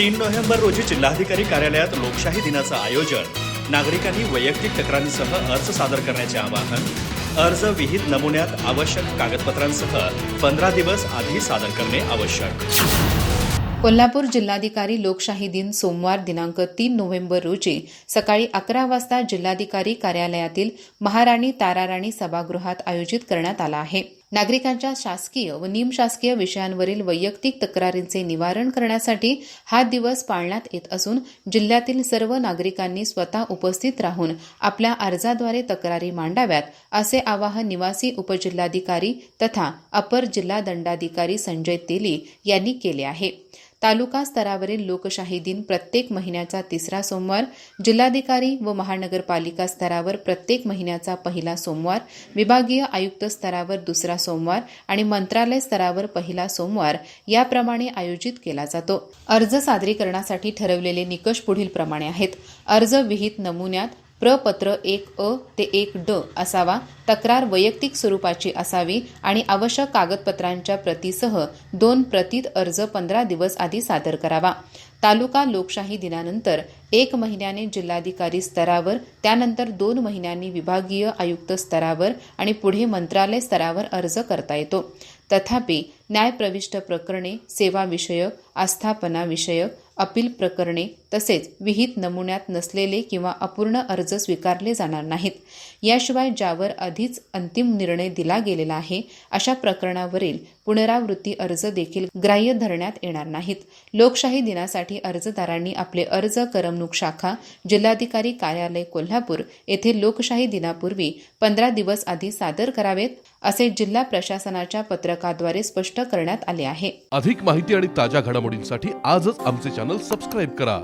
तीन नोव्हेंबर रोजी जिल्हाधिकारी कार्यालयात लोकशाही दिनाचं आयोजन. नागरिकांनी वैयक्तिक तक्रारींसह अर्ज सादर करण्याचे आवाहन अर्ज विहित नमुन्यात आवश्यक कागदपत्रांसह पंधरा दिवस आधी सादर करणे आवश्यक. कोल्हापूर जिल्हाधिकारी लोकशाही दिन सोमवार दिनांक तीन नोव्हेंबर रोजी सकाळी अकरा वाजता जिल्हाधिकारी कार्यालयातील महाराणी ताराराणी सभागृहात आयोजित करण्यात आला आहे. नागरिकांच्या शासकीय व निमशासकीय विषयांवरील वैयक्तिक तक्रारींचे निवारण करण्यासाठी हा दिवस पाळण्यात येत असून जिल्ह्यातील सर्व नागरिकांनी स्वतः उपस्थित राहून आपल्या अर्जाद्वारे तक्रारी मांडाव्यात असे आवाहन निवासी उपजिल्हाधिकारी तथा अपर जिल्हा दंडाधिकारी संजय तेली यांनी केले आहे. तालुका स्तरावरील लोकशाही दिन प्रत्येक महिन्याचा तिसरा सोमवार जिल्हाधिकारी व महानगरपालिका स्तरावर प्रत्येक महिन्याचा पहिला सोमवार विभागीय आयुक्त स्तरावर दुसरा सोमवार आणि मंत्रालय स्तरावर पहिला सोमवार याप्रमाणे आयोजित केला जातो. अर्ज सादरीकरणासाठी ठरवलेले निकष पुढील प्रमाणे आहेत. अर्ज विहित नमुन्यात प्रपत्र एक अ ते एक ड असावा. तक्रार वैयक्तिक स्वरूपाची असावी आणि आवश्यक कागदपत्रांच्या प्रतीसह दोन प्रतीत अर्ज पंधरा दिवस आधी सादर करावा. तालुका लोकशाही दिनानंतर एक महिन्याने जिल्हाधिकारी स्तरावर त्यानंतर दोन महिन्यांनी विभागीय आयुक्त स्तरावर आणि पुढे मंत्रालय स्तरावर अर्ज करता येतो. तथापि न्यायप्रविष्ट प्रकरणे सेवाविषयक आस्थापनाविषयक अपील प्रकरणे तसेच विहित नमुन्यात नसलेले किंवा अपूर्ण अर्ज स्वीकारले जाणार नाहीत. याशिवाय ज्यावर आधीच अंतिम निर्णय दिला गेलेला आहे अशा प्रकरणावरील पुनरावृत्ती अर्ज देखील ग्राह्य धरण्यात येणार नाहीत. लोकशाही दिनासाठी अर्जदारांनी आपले अर्ज करमणूक शाखा जिल्हाधिकारी कार्यालय कोल्हापूर येथे लोकशाही दिनापूर्वी पंधरा दिवस आधी सादर करावेत असे जिल्हा प्रशासनाच्या पत्रकाद्वारे स्पष्ट करण्यात आले आहे. अधिक माहिती आणि ताज्या घडामोडींसाठी आजच आमचे चॅनल सबस्क्राईब करा.